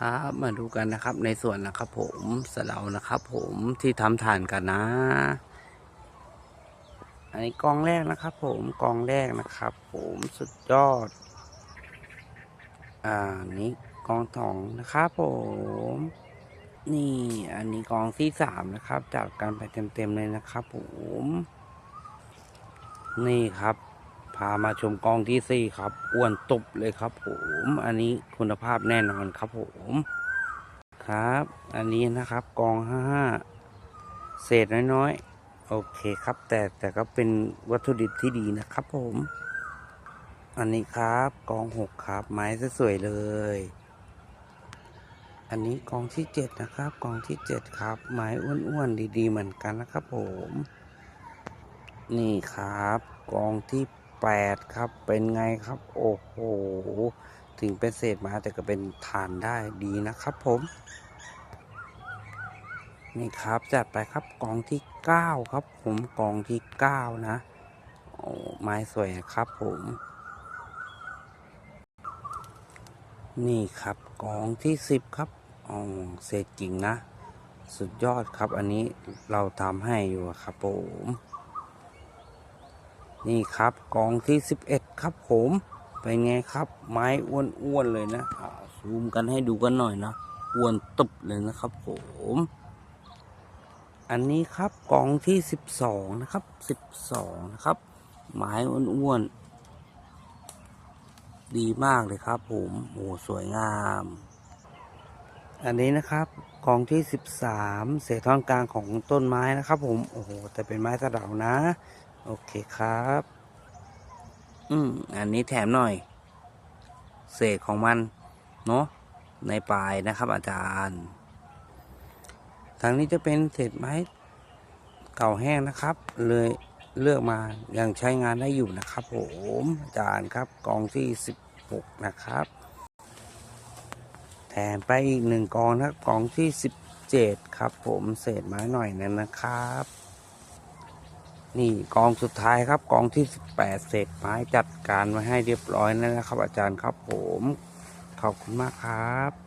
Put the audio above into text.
ครับมาดูกันนะครับในส่วนนะครับ ผมสะเดานะครับ ผมที่ทำฐานกันนะอันนี้กองแรกนะครับ ผมกองแรกนะครับ ผมสุดยอด อ่านี้กองสองนะครับ ผม นี่อันนี้กองที่สามนะครับ จากการไปเต็มๆเลยนะครับ ผม นี่ครับ พามาชมกองที่สี่ครับอ้วนตุบเลยครับผมอันนี้คุณภาพแน่นอนครับผมครับ อันนี้นะครับกองห้าเศษน้อยๆโอเคครับ แต่แต่ก็เป็นวัตถุดิบที่ดีนะครับผม อันนี้ครับกองหกครับ ไม้สวยๆเลย อันนี้กองที่เจ็ดนะครับ กองที่เจ็ดครับ ไม้อ้วนๆดีๆเหมือนกันนะครับผม นี่ครับกองที่ แปดครับ เป็นไงครับ โอ้โห ถึงเป็นเศษมาแต่ก็เป็นฐานได้ดีนะครับผม นี่ครับ จัดไปครับกองที่เก้าครับ ผมกองที่เก้านะโอ้ไม้สวยครับผม นี่ครับกองที่สิบครับอ๋อเศษกิ่งนะ สุดยอดครับอันนี้เราทำให้อยู่ครับผม นี่ครับกองที่สิบเอ็ดครับผมเป็นไงครับ ไม้อ้วนๆเลยนะซูมกันให้ดูกันหน่อยนะอ้วนตุบเลยนะครับผม อันนี้ครับกองที่สิบสองนะครับสิบสองนะครับ ไม้อ้วนๆดีมากเลยครับผมโอ้สวยงาม อันนี้นะครับกองที่สิบสามเศษท่อนกลางของต้นไม้นะครับ ผมโอ้โหแต่เป็นไม้สะเดานะ โอเคครับ อืม อันนี้แถมหน่อย เศษของมัน เนาะ ในปลายนะครับ อาจารย์ ทางนี้จะเป็นเศษไม้ เก่าแห้งนะครับ เลยเลือกมายังใช้งานได้อยู่นะครับผมอาจารย์ครับ กองที่สิบหกนะครับ แถมไปอีกหนึ่งกองนะครับกองที่สิบเจ็ดครับ ผมเศษไม้หน่อยนั่นนะครับ นี่กองสุดท้ายครับกองที่18เศษไม้จัดการไว้ให้เรียบร้อยแล้วนะครับ อาจารย์ครับผม ขอบคุณมากครับ